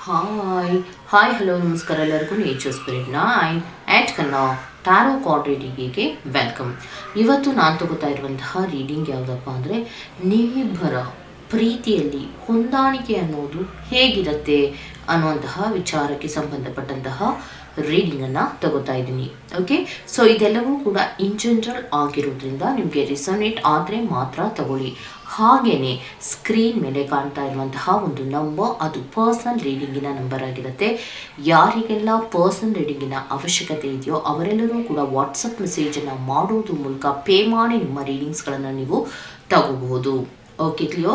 Hi hi hello ನಮಸ್ಕಾರ ಎಲ್ಲರಿಗೂ. Nature spirit ನಾಯ್ ಆ್ಯಟ್ ಕನ್ನಾ ಟ್ಯಾರೋ ಕಾರ್ಡ್ ವೆಲ್ಕಮ್ ಇವತ್ತು ನಾನು ತಗೋತಾ ಇರುವಂತಹ ರೀಡಿಂಗ್ ಯಾವುದಪ್ಪ ಅಂದರೆ ನಿಮ್ಮಿಬ್ಬರ ಪ್ರೀತಿಯಲ್ಲಿ ಹೊಂದಾಣಿಕೆ ಅನ್ನೋದು ಹೇಗಿರುತ್ತೆ ಅನ್ನುವಂತಹ ವಿಚಾರಕ್ಕೆ ಸಂಬಂಧಪಟ್ಟಂತಹ ರೀಡಿಂಗನ್ನು ತಗೋತಾ ಇದ್ದೀನಿ. ಓಕೆ ಸೊ ಇದೆಲ್ಲವೂ ಕೂಡ ಇನ್ ಜನರಲ್ ಆಗಿರೋದ್ರಿಂದ ನಿಮಗೆ ರಿಸನೇಟ್ ಆದರೆ ಮಾತ್ರ ತಗೊಳ್ಳಿ. ಹಾಗೆಯೇ ಸ್ಕ್ರೀನ್ ಮೇಲೆ ಕಾಣ್ತಾ ಇರುವಂತಹ ಒಂದು ನಂಬರ್ ಅದು ಪರ್ಸನಲ್ ರೀಡಿಂಗಿನ ನಂಬರ್ ಆಗಿರುತ್ತೆ. ಯಾರಿಗೆಲ್ಲ ಪರ್ಸನಲ್ ರೀಡಿಂಗಿನ ಅವಶ್ಯಕತೆ ಇದೆಯೋ ಅವರೆಲ್ಲರೂ ಕೂಡ ವಾಟ್ಸಪ್ ಮೆಸೇಜನ್ನು ಮಾಡೋದ್ರ ಮೂಲಕ ಪೇ ಮಾಡಿ ನಿಮ್ಮ ರೀಡಿಂಗ್ಸ್ಗಳನ್ನು ನೀವು ತಗೋಬಹುದು. ಓಕೆ ಕ್ಲಿಯೋ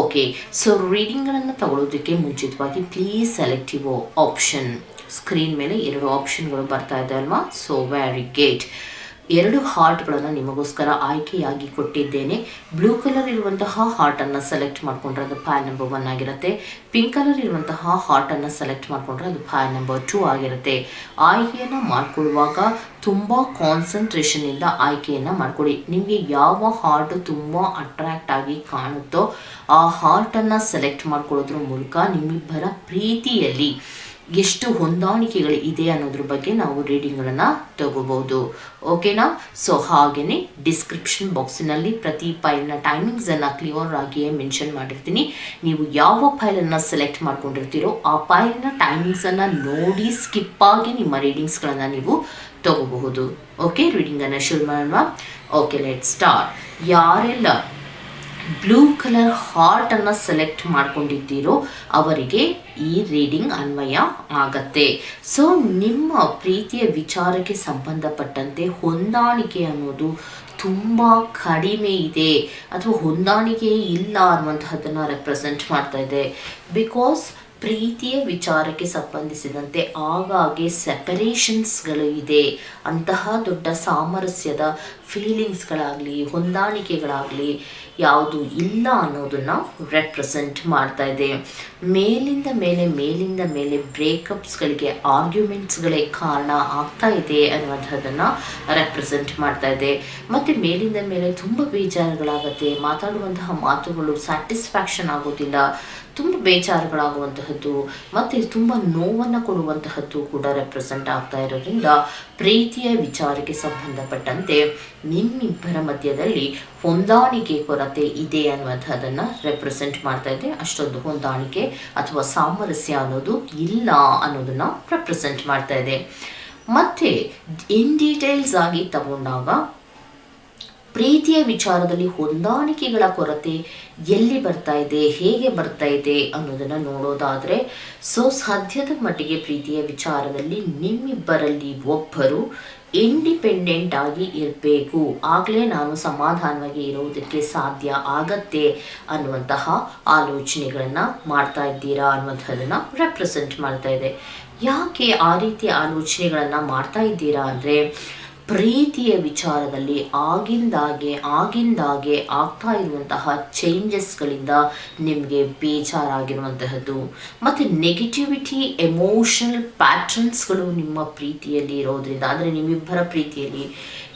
ಓಕೆ ಸೊ ರೀಡಿಂಗ್ಗಳನ್ನು ತಗೊಳ್ಳೋದಕ್ಕೆ ಮುಂಚಿತವಾಗಿ ಪ್ಲೀಸ್ ಸೆಲೆಕ್ಟಿವ್ ಆಪ್ಷನ್ ಸ್ಕ್ರೀನ್ ಮೇಲೆ ಎರಡು ಆಪ್ಷನ್ಗಳು ಬರ್ತಾ ಇದೆ ಅಲ್ವಾ? ಸೊ ವ್ಯಾರಿ ಗೇಟ್ ಎರಡು ಹಾರ್ಟ್ಗಳನ್ನು ನಿಮಗೋಸ್ಕರ ಆಯ್ಕೆಯಾಗಿ ಕೊಟ್ಟಿದ್ದೇನೆ. ಬ್ಲೂ ಕಲರ್ ಇರುವಂತಹ ಹಾರ್ಟನ್ನು ಸೆಲೆಕ್ಟ್ ಮಾಡಿಕೊಂಡ್ರೆ ಅದು ಫೈಲ್ ನಂಬರ್ ಒನ್ ಆಗಿರುತ್ತೆ. ಪಿಂಕ್ ಕಲರ್ ಇರುವಂತಹ ಹಾರ್ಟನ್ನು ಸೆಲೆಕ್ಟ್ ಮಾಡಿಕೊಂಡ್ರೆ ಅದು ಫೈಲ್ ನಂಬರ್ ಟೂ ಆಗಿರುತ್ತೆ. ಆಯ್ಕೆಯನ್ನು ಮಾಡಿಕೊಳ್ಳುವಾಗ ತುಂಬ ಕಾನ್ಸಂಟ್ರೇಷನಿಂದ ಆಯ್ಕೆಯನ್ನು ಮಾಡಿಕೊಡಿ ನಿಮಗೆ ಯಾವ ಹಾರ್ಟ್ ತುಂಬ ಅಟ್ರಾಕ್ಟ್ ಆಗಿ ಕಾಣುತ್ತೋ ಆ ಹಾರ್ಟನ್ನು ಸೆಲೆಕ್ಟ್ ಮಾಡ್ಕೊಳ್ಳೋದ್ರ ಮೂಲಕ ನಿಮ್ಮಿಬ್ಬರ ಪ್ರೀತಿಯಲ್ಲಿ ಎಷ್ಟು ಹೊಂದಾಣಿಕೆಗಳು ಇದೆ ಅನ್ನೋದ್ರ ಬಗ್ಗೆ ನಾವು ರೀಡಿಂಗ್ಗಳನ್ನು ತಗೋಬಹುದು. ಓಕೆನಾ? ಸೊ ಹಾಗೆಯೇ ಡಿಸ್ಕ್ರಿಪ್ಷನ್ ಬಾಕ್ಸಿನಲ್ಲಿ ಪ್ರತಿ ಫೈಲ್ನ ಟೈಮಿಂಗ್ಸನ್ನು ಕ್ಲಿಯರ್ ಆಗಿಯೇ ಮೆನ್ಷನ್ ಮಾಡಿರ್ತೀನಿ. ನೀವು ಯಾವ ಫೈಲನ್ನು ಸೆಲೆಕ್ಟ್ ಮಾಡ್ಕೊಂಡಿರ್ತೀರೋ ಆ ಫೈಲ್ನ ಟೈಮಿಂಗ್ಸನ್ನು ನೋಡಿ ಸ್ಕಿಪ್ ಆಗಿ ನಿಮ್ಮ ರೀಡಿಂಗ್ಸ್ಗಳನ್ನು ನೀವು ತಗೋಬಹುದು. ಓಕೆ, ರೀಡಿಂಗನ್ನು ಶುರು ಮಾಡೋಣ. Okay let start. ಯಾರೆಲ್ಲ ಬ್ಲೂ ಕಲರ್ ಹಾರ್ಟನ್ನು ಸೆಲೆಕ್ಟ್ ಮಾಡ್ಕೊಂಡಿದ್ದೀರೋ ಅವರಿಗೆ ಈ ರೀಡಿಂಗ್ ಅನ್ವಯ ಆಗತ್ತೆ. ಸೊ, ನಿಮ್ಮ ಪ್ರೀತಿಯ ವಿಚಾರಕ್ಕೆ ಸಂಬಂಧಪಟ್ಟಂತೆ ಹೊಂದಾಣಿಕೆ ಅನ್ನೋದು ತುಂಬ ಕಡಿಮೆ ಇದೆ. ಅಥವಾ ಹೊಂದಾಣಿಕೆ ಇಲ್ಲ ಅನ್ನುವಂತಹದ್ದನ್ನು ರೆಪ್ರೆಸೆಂಟ್ ಮಾಡ್ತಾ ಇದೆ. ಬಿಕಾಸ್ ಪ್ರೀತಿಯ ವಿಚಾರಕ್ಕೆ ಸಂಬಂಧಿಸಿದಂತೆ ಆಗಾಗ್ಗೆ ಸೆಪರೇಷನ್ಸ್ಗಳು ಇದೆ. ಅಂತಹ ದೊಡ್ಡ ಸಾಮರಸ್ಯದ ಫೀಲಿಂಗ್ಸ್ಗಳಾಗಲಿ ಹೊಂದಾಣಿಕೆಗಳಾಗಲಿ ಯಾವುದು ಇಲ್ಲ ಅನ್ನೋದನ್ನು ರೆಪ್ರೆಸೆಂಟ್ ಮಾಡ್ತಾ ಇದೆ. ಮೇಲಿಂದ ಮೇಲೆ ಮೇಲಿಂದ ಮೇಲೆ ಬ್ರೇಕಪ್ಸ್ಗಳಿಗೆ ಆರ್ಗ್ಯುಮೆಂಟ್ಸ್ಗಳೇ ಕಾರಣ ಆಗ್ತಾ ಇದೆ ಅನ್ನುವಂಥದ್ದನ್ನು ರೆಪ್ರೆಸೆಂಟ್ ಮಾಡ್ತಾ ಇದೆ. ಮತ್ತು ಮೇಲಿಂದ ಮೇಲೆ ತುಂಬ ಬೇಜಾರುಗಳಾಗತ್ತೆ, ಮಾತಾಡುವಂತಹ ಮಾತುಗಳು ಸ್ಯಾಟಿಸ್ಫ್ಯಾಕ್ಷನ್ ಆಗೋದಿಲ್ಲ. ತುಂಬ ಬೇಜಾರುಗಳಾಗುವಂತಹದ್ದು, ಮತ್ತು ತುಂಬ ನೋವನ್ನು ಕೊಡುವಂತಹದ್ದು ಕೂಡ ರೆಪ್ರೆಸೆಂಟ್ ಆಗ್ತಾ ಇರೋದ್ರಿಂದ ಪ್ರೀತಿಯ ವಿಚಾರಕ್ಕೆ ಸಂಬಂಧಪಟ್ಟಂತೆ ನಿಮ್ಮಿಬ್ಬರ ಮಧ್ಯದಲ್ಲಿ ಹೊಂದಾಣಿಕೆ ಕೊರತೆ ಇದೆ ಅನ್ನುವಂಥದ್ದನ್ನು ರೆಪ್ರೆಸೆಂಟ್ ಮಾಡ್ತಾ ಇದೆ. ಅಷ್ಟೊಂದು ಹೊಂದಾಣಿಕೆ ಅಥವಾ ಸಾಮರಸ್ಯ ಅನ್ನೋದು ಇಲ್ಲ ಅನ್ನೋದನ್ನು ರೆಪ್ರೆಸೆಂಟ್ ಮಾಡ್ತಾ ಇದೆ. ಮತ್ತೆ ಇನ್ ಡೀಟೇಲ್ಸ್ ಆಗಿ ತಗೊಂಡಾಗ ಪ್ರೀತಿಯ ವಿಚಾರದಲ್ಲಿ ಹೊಂದಾಣಿಕೆಗಳ ಕೊರತೆ ಎಲ್ಲಿ ಬರ್ತಾ ಇದೆ, ಹೇಗೆ ಬರ್ತಾ ಇದೆ ಅನ್ನೋದನ್ನು ನೋಡೋದಾದರೆ, ಸೊ ಸಾಧ್ಯದ ಮಟ್ಟಿಗೆ ಪ್ರೀತಿಯ ವಿಚಾರದಲ್ಲಿ ನಿಮ್ಮಿಬ್ಬರಲ್ಲಿ ಒಬ್ಬರು ಇಂಡಿಪೆಂಡೆಂಟ್ ಆಗಿ ಇರಬೇಕು. ಆಗಲೇ ನಾನು ಸಮಾಧಾನವಾಗಿ ಇರೋದಕ್ಕೆ ಸಾಧ್ಯ ಆಗತ್ತೆ ಅನ್ನುವಂತಹ ಆಲೋಚನೆಗಳನ್ನು ಮಾಡ್ತಾ ಇದ್ದೀರಾ ಅನ್ನುವಂಥದ್ದನ್ನು ರೆಪ್ರೆಸೆಂಟ್ ಮಾಡ್ತಾ ಇದೆ. ಯಾಕೆ ಆ ರೀತಿಯ ಆಲೋಚನೆಗಳನ್ನು ಮಾಡ್ತಾ ಇದ್ದೀರಾ ಅಂದರೆ ಪ್ರೀತಿಯ ವಿಚಾರದಲ್ಲಿ ಆಗಿಂದಾಗೆ ಆಗಿಂದಾಗೆ ಆಗ್ತಾ ಇರುವಂತಹ ಚೇಂಜಸ್ಗಳಿಂದ ನಿಮಗೆ ಬೇಜಾರಾಗಿರುವಂತಹದ್ದು. ಮತ್ತು ನೆಗೆಟಿವಿಟಿ ಎಮೋಷನಲ್ ಪ್ಯಾಟ್ರನ್ಸ್ಗಳು ನಿಮ್ಮ ಪ್ರೀತಿಯಲ್ಲಿ ಇರೋದ್ರಿಂದ, ಅಂದರೆ ನಿಮ್ಮಿಬ್ಬರ ಪ್ರೀತಿಯಲ್ಲಿ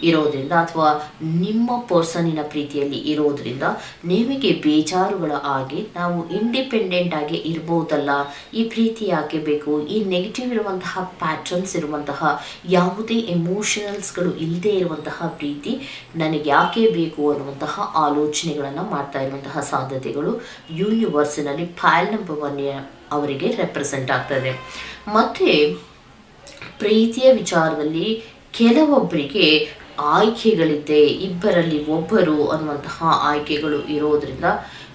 ಇರೋದ್ರಿಂದ ಅಥವಾ ನಿಮ್ಮ ಪರ್ಸನಿನ ಪ್ರೀತಿಯಲ್ಲಿ ಇರೋದ್ರಿಂದ ನಿಮಗೆ ಬೇಜಾರುಗಳ ಆಗಿ ನಾವು ಇಂಡಿಪೆಂಡೆಂಟ್ ಆಗಿ ಇರ್ಬೋದಲ್ಲ. ಈ ಪ್ರೀತಿ ಯಾಕೆ ಬೇಕು? ಈ ನೆಗೆಟಿವ್ ಇರುವಂತಹ ಪ್ಯಾಟ್ರನ್ಸ್ ಇರುವಂತಹ ಯಾವುದೇ ಎಮೋಷನಲ್ಸ್ಗಳು ಇಲ್ಲದೆ ಇರುವಂತಹ ಪ್ರೀತಿ ನನಗೆ ಯಾಕೆ ಬೇಕು ಅನ್ನುವಂತಹ ಆಲೋಚನೆಗಳನ್ನು ಮಾಡ್ತಾ ಇರುವಂತಹ ಸಾಧ್ಯತೆಗಳು ಯೂನಿವರ್ಸಿನಲ್ಲಿ ಫೈಲ್ ನಂಬರ್ ಒನ್ ಅವರಿಗೆ ರೆಪ್ರೆಸೆಂಟ್ ಆಗ್ತದೆ. ಮತ್ತು ಪ್ರೀತಿಯ ವಿಚಾರದಲ್ಲಿ ಕೆಲವೊಬ್ಬರಿಗೆ ಆಯ್ಕೆಗಳಿದೆ ಇಬ್ಬರಲ್ಲಿ ಒಬ್ಬರು ಅನ್ನುವಂತಹ ಆಯ್ಕೆಗಳು ಇರೋದ್ರಿಂದ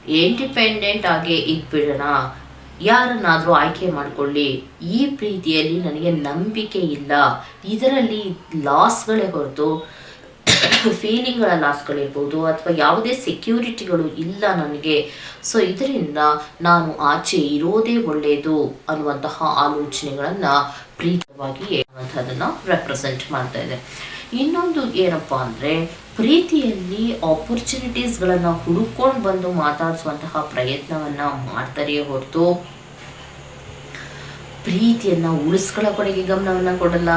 ಇಂಡಿಪೆಂಡೆಂಟ್ ಆಗಿ ಇದ್ಬಿಡೋಣ. ಯಾರನ್ನಾದರೂ ಆಯ್ಕೆ ಮಾಡಿಕೊಳ್ಳಿ. ಈ ಪ್ರೀತಿಯಲ್ಲಿ ನನಗೆ ನಂಬಿಕೆ ಇಲ್ಲ. ಇದರಲ್ಲಿ ಲಾಸ್ಗಳೇ ಹೊರತು ಫೀಲಿಂಗ್ಗಳ ಲಾಸ್ಗಳಿರ್ಬೋದು ಅಥವಾ ಯಾವುದೇ ಸೆಕ್ಯೂರಿಟಿಗಳು ಇಲ್ಲ ನನಗೆ. ಸೊ ಇದರಿಂದ ನಾನು ಆಚೆ ಇರೋದೇ ಒಳ್ಳೆಯದು ಅನ್ನುವಂತಹ ಆಲೋಚನೆಗಳನ್ನು ಪ್ರೀತವಾಗಿ ಅನ್ನುವಂಥದ್ದನ್ನು ರೆಪ್ರೆಸೆಂಟ್ ಮಾಡ್ತಾ ಇದೆ ಇನ್ನೊಂದು ಏನಪ್ಪ ಅಂದರೆ, ಪ್ರೀತಿಯಲ್ಲಿ ಆಪರ್ಚುನಿಟೀಸ್ಗಳನ್ನು ಹುಡುಕೊಂಡು ಬಂದು ಮಾತಾಡಿಸುವಂತಹ ಪ್ರಯತ್ನವನ್ನು ಮಾಡ್ತಾರೆ ಹೊರತು, ಪ್ರೀತಿಯನ್ನು ಉಳಿಸ್ಕೊಳ್ಳೋ ಕಡೆಗೆ ಗಮನವನ್ನು ಕೊಡಲ್ಲ.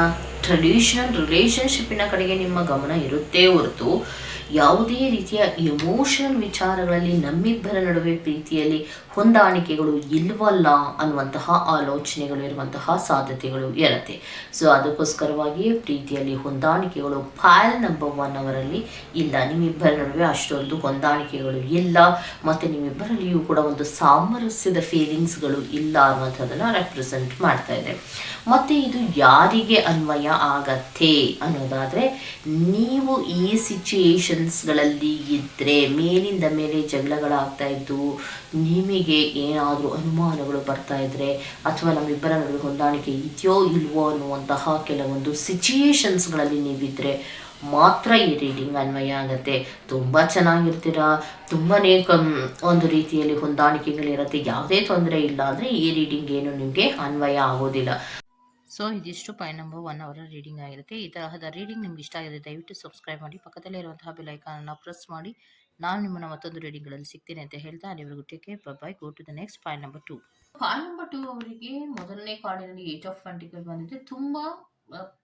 ಟ್ರೆಡಿಷನಲ್ ರಿಲೇಷನ್ಶಿಪ್ಪಿನ ಕಡೆಗೆ ನಿಮ್ಮ ಗಮನ ಇರುತ್ತೇ ಹೊರತು ಯಾವುದೇ ರೀತಿಯ ಎಮೋಷನಲ್ ವಿಚಾರಗಳಲ್ಲಿ ನಮ್ಮಿಬ್ಬರ ನಡುವೆ ಪ್ರೀತಿಯಲ್ಲಿ ಹೊಂದಾಣಿಕೆಗಳು ಇಲ್ವಲ್ಲ ಅನ್ನುವಂತಹ ಆಲೋಚನೆಗಳು ಇರುವಂತಹ ಸಾಧ್ಯತೆಗಳು ಇರುತ್ತೆ. ಸೊ ಅದಕ್ಕೋಸ್ಕರವಾಗಿಯೇ ಪ್ರೀತಿಯಲ್ಲಿ ಹೊಂದಾಣಿಕೆಗಳು ಫೈಲ್ ನಂಬರ್ ಒನ್ ಅವರಲ್ಲಿ ಇಲ್ಲ. ನಿಮ್ಮಿಬ್ಬರ ನಡುವೆ ಅಷ್ಟೊಂದು ಹೊಂದಾಣಿಕೆಗಳು ಇಲ್ಲ. ಮತ್ತು ನಿಮ್ಮಿಬ್ಬರಲ್ಲಿಯೂ ಕೂಡ ಒಂದು ಸಾಮರಸ್ಯದ ಫೀಲಿಂಗ್ಸ್ಗಳು ಇಲ್ಲ ಅನ್ನುವಂಥದ್ದನ್ನು ರೆಪ್ರೆಸೆಂಟ್ ಮಾಡ್ತಾ ಇದೆ. ಮತ್ತು ಇದು ಯಾರಿಗೆ ಅನ್ವಯ ಆಗತ್ತೆ ಅನ್ನೋದಾದರೆ, ನೀವು ಈ ಸಿಚುಯೇಷನ್ಸ್ಗಳಲ್ಲಿ ಇದ್ದರೆ ಮೇಲಿಂದ ಮೇಲೆ ಜಗಳಗಳಾಗ್ತಾ ಇದ್ದು ನಿಮಗೆ ಏನಾದರೂ ಅನುಮಾನಗಳು ಬರ್ತಾ ಇದ್ದರೆ ಅಥವಾ ನಮ್ಮಿಬ್ಬರ ನಡುವೆ ಹೊಂದಾಣಿಕೆ ಇದೆಯೋ ಇಲ್ವೋ ಅನ್ನುವಂತಹ ಕೆಲವೊಂದು ಸಿಚುಯೇಷನ್ಸ್ಗಳಲ್ಲಿ ನೀವಿದ್ದರೆ ಮಾತ್ರ ಈ ರೀಡಿಂಗ್ ಅನ್ವಯ ಆಗುತ್ತೆ. ತುಂಬ ಚೆನ್ನಾಗಿರ್ತೀರ? ತುಂಬಾ ಕಮ್, ಒಂದು ರೀತಿಯಲ್ಲಿ ಹೊಂದಾಣಿಕೆಗಳಿರುತ್ತೆ. ಯಾವುದೇ ತೊಂದರೆ ಇಲ್ಲ ಅಂದರೆ ಈ ರೀಡಿಂಗ್ ಏನು ನಿಮಗೆ ಅನ್ವಯ ಆಗೋದಿಲ್ಲ. ಸೊ ಇದಿಷ್ಟು ಪಾಯಿಂಟ್ ನಂಬರ್ ಒನ್ ಅವರ ರೀಡಿಂಗ್ ಆಗಿರುತ್ತೆ. ಈ ತರಹದ ರೀಡಿಂಗ್ ನಿಮ್ಗೆ ಇಷ್ಟ ಆಗಿದೆ ದಯವಿಟ್ಟು ಸಬ್ಸ್ಕ್ರೈಬ್ ಮಾಡಿ, ಪಕ್ಕದಲ್ಲೇ ಇರುವಂತಹ ಬೆಲೈಕಾನನ್ನು ಪ್ರೆಸ್ ಮಾಡಿ. ನಾನು ನಿಮ್ಮನ್ನು ಮತ್ತೊಂದು ರೀಡಿಂಗ್ಗಳಲ್ಲಿ ಸಿಗ್ತೀನಿ ಅಂತ ಹೇಳ್ತಾ ಅಲ್ಲಿವರೆಗೂ take care bye go to the next point number two point number two ಅವರಿಗೆ ಮೊದಲನೇ ಕಾರ್ಡಿನಲ್ಲಿ ಏಟ್ ಆಫ್ ಫಂಟಿಗಳು ಬಂದಿದೆ. ತುಂಬ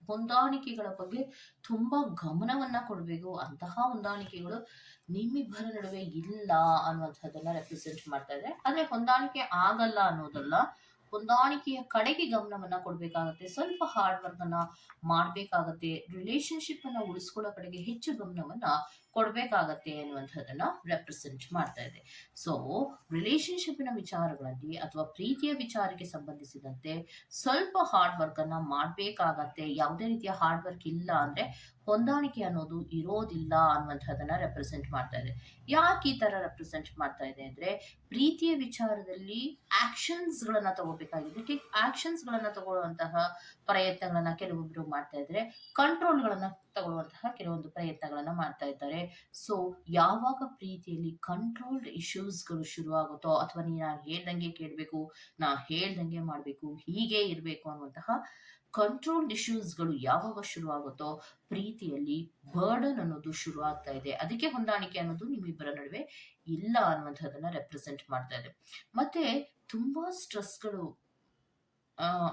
ಹೊಂದಾಣಿಕೆಗಳ ಬಗ್ಗೆ ತುಂಬ ಗಮನವನ್ನ ಕೊಡಬೇಕು. ಅಂತಹ ಹೊಂದಾಣಿಕೆಗಳು ನಿಮ್ಮಿಬ್ಬರ ನಡುವೆ ಇಲ್ಲ ಅನ್ನುವಂಥದ್ದನ್ನ ರೆಪ್ರೆಸೆಂಟ್ ಮಾಡ್ತಾ ಇದೆ ಆದ್ರೆ ಹೊಂದಾಣಿಕೆ ಆಗಲ್ಲ ಅನ್ನೋದಲ್ಲ. ಹೊಂದಾಣಿಕೆಯ ಕಡೆಗೆ ಗಮನವನ್ನ ಕೊಡ್ಬೇಕಾಗತ್ತೆ. ಸ್ವಲ್ಪ ಹಾರ್ಡ್ ವರ್ಕ್ ಅನ್ನ ಮಾಡ್ಬೇಕಾಗತ್ತೆ. ರಿಲೇಶನ್ಶಿಪ್ ಅನ್ನ ಉಳಿಸ್ಕೊಳ್ಳೋ ಕಡೆಗೆ ಹೆಚ್ಚು ಗಮನವನ್ನ ಕೊಡಬೇಕಾಗತ್ತೆ ಅನ್ನುವಂಥದ್ದನ್ನ ರೆಪ್ರೆಸೆಂಟ್ ಮಾಡ್ತಾ ಇದೆ. ಸೊ ರಿಲೇಶನ್ಶಿಪ್ನ ವಿಚಾರಗಳಲ್ಲಿ ಅಥವಾ ಪ್ರೀತಿಯ ವಿಚಾರಕ್ಕೆ ಸಂಬಂಧಿಸಿದಂತೆ ಸ್ವಲ್ಪ ಹಾರ್ಡ್ ವರ್ಕ್ ಅನ್ನ ಮಾಡಬೇಕಾಗತ್ತೆ. ಯಾವುದೇ ರೀತಿಯ ಹಾರ್ಡ್ ವರ್ಕ್ ಇಲ್ಲ ಅಂದ್ರೆ ಹೊಂದಾಣಿಕೆ ಅನ್ನೋದು ಇರೋದಿಲ್ಲ ಅನ್ನುವಂಥದ್ದನ್ನ ರೆಪ್ರೆಸೆಂಟ್ ಮಾಡ್ತಾ ಇದೆ. ಯಾಕೆ ಈ ತರ ರೆಪ್ರೆಸೆಂಟ್ ಮಾಡ್ತಾ ಇದೆ ಅಂದ್ರೆ ಪ್ರೀತಿಯ ವಿಚಾರದಲ್ಲಿ ಆಕ್ಷನ್ಸ್ ಗಳನ್ನ ತಗೋಬೇಕಾಗಿದೆ. ಟೇಕ್ ಆಕ್ಷನ್ಸ್ ಗಳನ್ನ ತಗೊಳ್ಳುವಂತಹ ಪ್ರಯತ್ನಗಳನ್ನ ಕೆಲವೊಬ್ರು ಮಾಡ್ತಾ ಇದ್ರೆ ಕಂಟ್ರೋಲ್ ಗಳನ್ನ ತಗೊಳ್ಳುವಂತಹ ಕೆಲವೊಂದು ಪ್ರಯತ್ನಗಳನ್ನ ಮಾಡ್ತಾ ಇದ್ದಾರೆ. ಸೊ ಯಾವಾಗ ಪ್ರೀತಿಯಲ್ಲಿ ಕಂಟ್ರೋಲ್ಡ್ ಇಶ್ಯೂಸ್ಗಳು ಶುರುವಾಗುತ್ತೋ ಅಥವಾ ನೀ ನಾನು ಹೇಳ್ದಂಗೆ ಕೇಳಬೇಕು, ನಾ ಹೇಳ್ದಂಗೆ ಮಾಡಬೇಕು, ಹೀಗೆ ಇರಬೇಕು ಅನ್ನುವಂತಹ ಕಂಟ್ರೋಲ್ಡ್ ಇಶ್ಯೂಸ್ಗಳು ಯಾವಾಗ ಶುರುವಾಗುತ್ತೋ ಪ್ರೀತಿಯಲ್ಲಿ ಬರ್ಡನ್ ಅನ್ನೋದು ಶುರು ಆಗ್ತಾ ಇದೆ. ಅದಕ್ಕೆ ಹೊಂದಾಣಿಕೆ ಅನ್ನೋದು ನಿಮ್ಮಿಬ್ಬರ ನಡುವೆ ಇಲ್ಲ ಅನ್ನುವಂಥದ್ದನ್ನ ರೆಪ್ರೆಸೆಂಟ್ ಮಾಡ್ತಾ ಇದೆ. ಮತ್ತೆ ತುಂಬಾ ಸ್ಟ್ರೆಸ್ಗಳು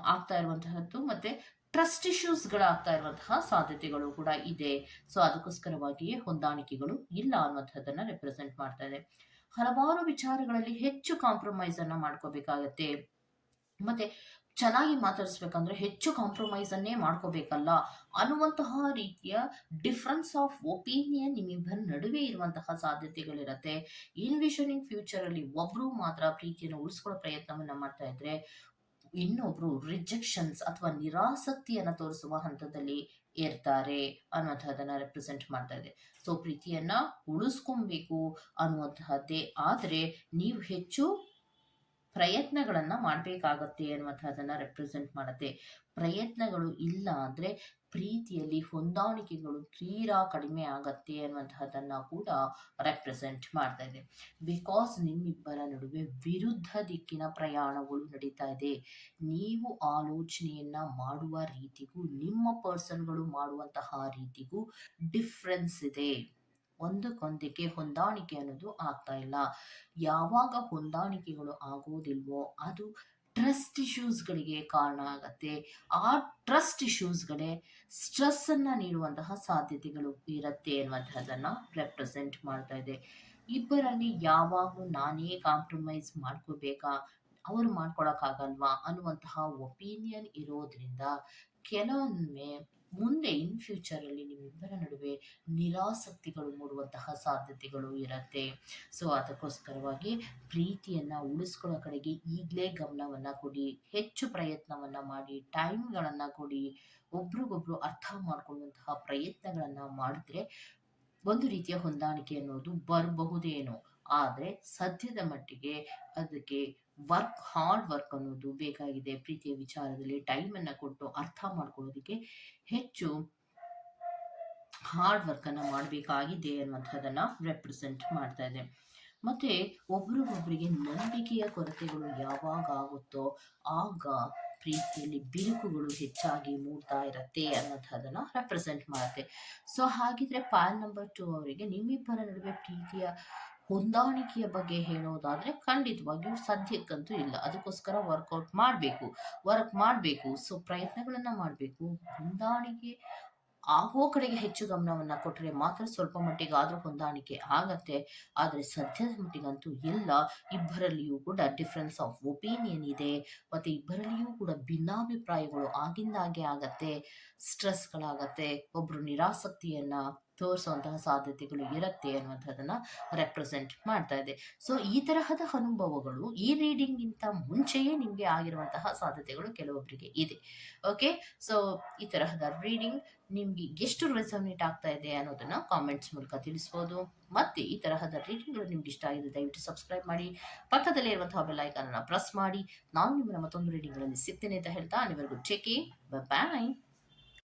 ಆಗ್ತಾ ಇರುವಂತಹದ್ದು ಮತ್ತೆ ಟ್ರಸ್ಟ್ ಇಶ್ಯೂಸ್ಗಳಾಗ್ತಾ ಇರುವಂತಹ ಸಾಧ್ಯತೆಗಳು ಕೂಡ ಇದೆ. ಸೊ ಅದಕ್ಕೋಸ್ಕರವಾಗಿಯೇ ಹೊಂದಾಣಿಕೆಗಳು ಇಲ್ಲ ಅನ್ನುವಂಥದ್ದನ್ನ ರೆಪ್ರೆಸೆಂಟ್ ಮಾಡ್ತಾ ಇದೆ. ಹಲವಾರು ವಿಚಾರಗಳಲ್ಲಿ ಹೆಚ್ಚು ಕಾಂಪ್ರಮೈಸ್ ಅನ್ನ ಮಾಡ್ಕೋಬೇಕಾಗತ್ತೆ. ಮತ್ತೆ ಚೆನ್ನಾಗಿ ಮಾತಾಡಿಸ್ಬೇಕಂದ್ರೆ ಹೆಚ್ಚು ಕಾಂಪ್ರಮೈಸ್ ಅನ್ನೇ ಮಾಡ್ಕೋಬೇಕಲ್ಲ ಅನ್ನುವಂತಹ ರೀತಿಯ ಡಿಫ್ರೆನ್ಸ್ ಆಫ್ ಒಪಿನಿಯನ್ ನಿಮ್ಮಿಬ್ಬರ ನಡುವೆ ಇರುವಂತಹ ಸಾಧ್ಯತೆಗಳಿರತ್ತೆ. ಇನ್ ವಿಷನ್ ಇನ್ ಫ್ಯೂಚರ್ ಅಲ್ಲಿ ಒಬ್ರು ಮಾತ್ರ ಪ್ರೀತಿಯನ್ನು ಉಳಿಸ್ಕೊಳ್ಳೋ ಪ್ರಯತ್ನವನ್ನ ಮಾಡ್ತಾ ಇದ್ರೆ ಇನ್ನೊಬ್ರು ರಿಜೆಕ್ಷನ್ಸ್ ಅಥವಾ ನಿರಾಸಕ್ತಿಯನ್ನ ತೋರಿಸುವ ಹಂತದಲ್ಲಿ ಇರ್ತಾರೆ ಅನ್ನುವಂತಹದನ್ನ ರೆಪ್ರೆಸೆಂಟ್ ಮಾಡ್ತಾ ಇದೆ. ಸೊ ಪ್ರೀತಿಯನ್ನ ಉಳಿಸ್ಕೊಬೇಕು ಅನ್ನುವಂತಹದ್ದೇ. ಆದ್ರೆ, ನೀವು ಹೆಚ್ಚು ಪ್ರಯತ್ನಗಳನ್ನ ಮಾಡಬೇಕಾಗತ್ತೆ ಅನ್ನುವಂತಹದನ್ನ ರೆಪ್ರೆಸೆಂಟ್ ಮಾಡುತ್ತೆ. ಪ್ರಯತ್ನಗಳು ಇಲ್ಲ ಅಂದ್ರೆ ಪ್ರೀತಿಯಲ್ಲಿ ಹೊಂದಾಣಿಕೆಗಳು ತೀರಾ ಕಡಿಮೆ ಆಗತ್ತೆ ಅನ್ನುವಂತಹದ್ದನ್ನ ಕೂಡ ರೆಪ್ರೆಸೆಂಟ್ ಮಾಡ್ತಾ ಇದೆ. ಬಿಕಾಸ್ ನಿಮ್ಮಿಬ್ಬರ ನಡುವೆ ವಿರುದ್ಧ ದಿಕ್ಕಿನ ಪ್ರಯಾಣಗಳು ನಡೀತಾ ಇದೆ. ನೀವು ಆಲೋಚನೆಯನ್ನ ಮಾಡುವ ರೀತಿಗೂ, ನಿಮ್ಮ ಪರ್ಸನ್ಗಳು ಮಾಡುವಂತಹ ರೀತಿಗೂ ಡಿಫ್ರೆನ್ಸ್ ಇದೆ. ಒಂದಕ್ಕೊಂದಕ್ಕೆ ಹೊಂದಾಣಿಕೆ ಅನ್ನೋದು ಆಗ್ತಾ ಇಲ್ಲ. ಯಾವಾಗ ಹೊಂದಾಣಿಕೆಗಳು ಆಗೋದಿಲ್ವೋ ಅದು ಟ್ರಸ್ಟ್ ಇಶ್ಯೂಸ್ಗಳಿಗೆ ಕಾರಣ ಆಗತ್ತೆ. ಆ ಟ್ರಸ್ಟ್ ಇಶ್ಯೂಸ್ಗಳೇ ಸ್ಟ್ರೆಸ್ ಅನ್ನ ನೀಡುವಂತಹ ಸಾಧ್ಯತೆಗಳು ಇರುತ್ತೆ ಅನ್ನುವಂತಹದನ್ನ ರೆಪ್ರೆಸೆಂಟ್ ಮಾಡ್ತಾ ಇದೆ. ಇಬ್ಬರಲ್ಲಿ ಯಾವಾಗಲೂ ನಾನೇ ಕಾಂಪ್ರಮೈಸ್ ಮಾಡ್ಕೋಬೇಕಾ? ಅವರು ಮಾಡ್ಕೊಳಕ್ಕಾಗಲ್ವಾ? ಅನ್ನುವಂತಹ ಒಪಿನಿಯನ್ ಇರೋದ್ರಿಂದ ಕೆಲವೊಮ್ಮೆ ಮುಂದೆ ಇನ್ ಫ್ಯೂಚರ್ ಅಲ್ಲಿ ನಿಮ್ಮಿಬ್ಬರ ನಡುವೆ ನಿರಾಸಕ್ತಿಗಳು ಮೂಡುವಂತಹ ಸಾಧ್ಯತೆಗಳು ಇರತ್ತೆ. ಸೊ ಅದಕ್ಕೋಸ್ಕರವಾಗಿ ಪ್ರೀತಿಯನ್ನ ಉಳಿಸ್ಕೊಳ್ಳೋ ಕಡೆಗೆ ಈಗಲೇ ಗಮನವನ್ನ ಕೊಡಿ. ಹೆಚ್ಚು ಪ್ರಯತ್ನವನ್ನ ಮಾಡಿ ಟೈಮ್ಗಳನ್ನು ಕೊಡಿ. ಒಬ್ರಿಗೊಬ್ರು ಅರ್ಥ ಮಾಡ್ಕೊಳ್ಳುವಂತಹ ಪ್ರಯತ್ನಗಳನ್ನ ಮಾಡಿದ್ರೆ ಒಂದು ರೀತಿಯ ಹೊಂದಾಣಿಕೆ ಅನ್ನೋದು ಬರಬಹುದೇನೋ. ಆದರೆ ಸದ್ಯದ ಮಟ್ಟಿಗೆ ಅದಕ್ಕೆ ವರ್ಕ್, ಹಾರ್ಡ್ ವರ್ಕ್ ಅನ್ನೋದು ಬೇಕಾಗಿದೆ. ಪ್ರೀತಿಯ ವಿಚಾರದಲ್ಲಿ ಟೈಮನ್ನ ಕೊಟ್ಟು ಅರ್ಥ ಮಾಡ್ಕೊಳ್ಳೋದಕ್ಕೆ ಹೆಚ್ಚು ಹಾರ್ಡ್ ವರ್ಕ್ ಅನ್ನ ಮಾಡಬೇಕಾಗಿದೆ ಅನ್ನುವಂಥದ್ದನ್ನ ರೆಪ್ರೆಸೆಂಟ್ ಮಾಡ್ತಾ ಇದೆ. ಮತ್ತೆ ಒಬ್ರಿಗೊಬ್ರಿಗೆ ನಂಬಿಕೆಯ ಕೊರತೆಗಳು ಯಾವಾಗ ಆಗುತ್ತೋ ಆಗ ಪ್ರೀತಿಯಲ್ಲಿ ಬಿರುಕುಗಳು ಹೆಚ್ಚಾಗಿ ಮೂಡ್ತಾ ಇರತ್ತೆ ಅನ್ನೋದನ್ನ ರೆಪ್ರೆಸೆಂಟ್ ಮಾಡುತ್ತೆ. ಸೊ ಹಾಗಿದ್ರೆ, ಪಾಲ್ ನಂಬರ್ ಟು ಅವರಿಗೆ ನಿಮ್ಮಿಬ್ಬರ ನಡುವೆ ಪ್ರೀತಿಯ ಹೊಂದಾಣಿಕೆಯ ಬಗ್ಗೆ ಹೇಳೋದಾದರೆ ಖಂಡಿತವಾಗಿಯೂ ಸದ್ಯಕ್ಕಂತೂ ಇಲ್ಲ. ಅದಕ್ಕೋಸ್ಕರ ವರ್ಕೌಟ್ ಮಾಡಬೇಕು ವರ್ಕ್ ಮಾಡಬೇಕು ಸೊ ಪ್ರಯತ್ನಗಳನ್ನು ಮಾಡಬೇಕು. ಹೊಂದಾಣಿಕೆ ಆಗೋ ಕಡೆಗೆ ಹೆಚ್ಚು ಗಮನವನ್ನು ಕೊಟ್ಟರೆ ಮಾತ್ರ ಸ್ವಲ್ಪ ಮಟ್ಟಿಗೆ ಆದರೂ ಹೊಂದಾಣಿಕೆ ಆಗತ್ತೆ. ಆದರೆ ಸದ್ಯದ ಮಟ್ಟಿಗಂತೂ ಇಲ್ಲ. ಇಬ್ಬರಲ್ಲಿಯೂ ಕೂಡ ಡಿಫ್ರೆನ್ಸ್ ಆಫ್ ಒಪಿನಿಯನ್ ಇದೆ. ಮತ್ತು ಇಬ್ಬರಲ್ಲಿಯೂ ಕೂಡ ಭಿನ್ನಾಭಿಪ್ರಾಯಗಳು ಆಗಿಂದಾಗೆ ಆಗತ್ತೆ. ಸ್ಟ್ರೆಸ್ಗಳಾಗತ್ತೆ ಒಬ್ಬರು ನಿರಾಸಕ್ತಿಯನ್ನು ತೋರಿಸುವಂತಹ ಸಾಧ್ಯತೆಗಳು ಇರುತ್ತೆ ಅನ್ನುವಂಥದ್ದನ್ನು ರೆಪ್ರೆಸೆಂಟ್ ಮಾಡ್ತಾ ಇದೆ. ಸೊ ಈ ತರಹದ ಅನುಭವಗಳು, ಈ ರೀಡಿಂಗಿಂತ ಮುಂಚೆಯೇ ನಿಮಗೆ ಆಗಿರುವಂತಹ ಸಾಧ್ಯತೆಗಳು ಕೆಲವೊಬ್ಬರಿಗೆ ಇದೆ. ಓಕೆ ಸೊ ಈ ತರಹದ ರೀಡಿಂಗ್ ನಿಮಗೆ ಎಷ್ಟು ರೆಸನೇಟ್ ಆಗ್ತಾ ಇದೆ ಅನ್ನೋದನ್ನ ಕಾಮೆಂಟ್ಸ್ ಮೂಲಕ ತಿಳಿಸ್ಬೋದು. ಮತ್ತೆ ಈ ತರಹದ ರೀಡಿಂಗ್ಗಳು ನಿಮ್ಗೆ ಇಷ್ಟ ಆಗಿದೆ, ದಯವಿಟ್ಟು ಸಬ್ಸ್ಕ್ರೈಬ್ ಮಾಡಿ. ಪಕ್ಕದಲ್ಲಿ ಇರುವಂತಹ ಬೆಲ್ ಐಕಾನ್ ಅನ್ನ ಪ್ರೆಸ್ ಮಾಡಿ. ನಾನು ನಿಮ್ಮ ಮತ್ತೊಂದು ರೀಡಿಂಗ್ಗಳಲ್ಲಿ ಸಿಗ್ತೇನೆ ಅಂತ ಹೇಳ್ತಾ ಅಲ್ಲಿವರೆಗೂ ಚೆಕ್ ಬಾಯ್